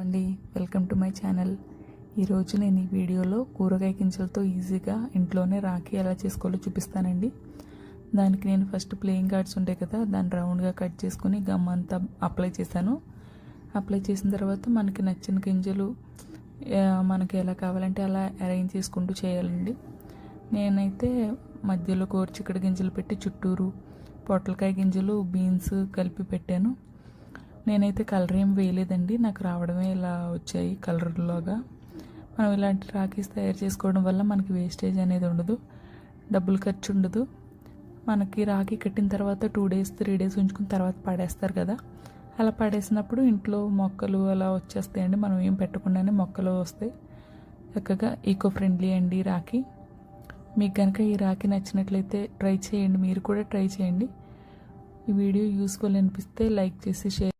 అండి welcome to my channel ఈరోజు నేను ఈ వీడియోలో కూరగాయ గింజలతో ఈజీగా ఇంట్లోనే రాఖీ ఎలా చేసుకోవాలో చూపిస్తానండి. దానికి నేను ఫస్ట్ ప్లేయింగ్ కార్డ్స్ ఉంటాయి కదా దాన్ని రౌండ్గా కట్ చేసుకుని గమ్ అంతా అప్లై చేశాను. అప్లై చేసిన తర్వాత మనకి నచ్చిన గింజలు మనకి ఎలా కావాలంటే అలా అరేంజ్ చేసుకుంటూ చేయాలండి. నేనైతే మధ్యలో గోరుచిక్కడి గింజలు పెట్టి చుట్టూరు పొట్లకాయ గింజలు బీన్స్ కలిపి పెట్టాను. నేనైతే కలర్ ఏం వేయలేదండి. నాకు రావడమే ఇలా వచ్చాయి కలర్లోగా మనం ఇలాంటి రాఖీస్ తయారు చేసుకోవడం వల్ల మనకి వేస్టేజ్ అనేది ఉండదు. డబ్బులు ఖర్చు ఉండదు. మనకి రాఖీ కట్టిన తర్వాత టూ డేస్ త్రీ డేస్ ఉంచుకున్న తర్వాత పడేస్తారు కదా. అలా పడేసినప్పుడు ఇంట్లో మొక్కలు అలా వచ్చేస్తాయండి. మనం ఏం పెట్టకుండానే మొక్కలు వస్తాయి. చక్కగా ఈకో ఫ్రెండ్లీ అండి రాఖీ. మీకు కనుక ఈ రాఖీ నచ్చినట్లయితే ట్రై చేయండి. మీరు కూడా ట్రై చేయండి. ఈ వీడియో యూస్ఫుల్ అనిపిస్తే లైక్ చేసి షేర్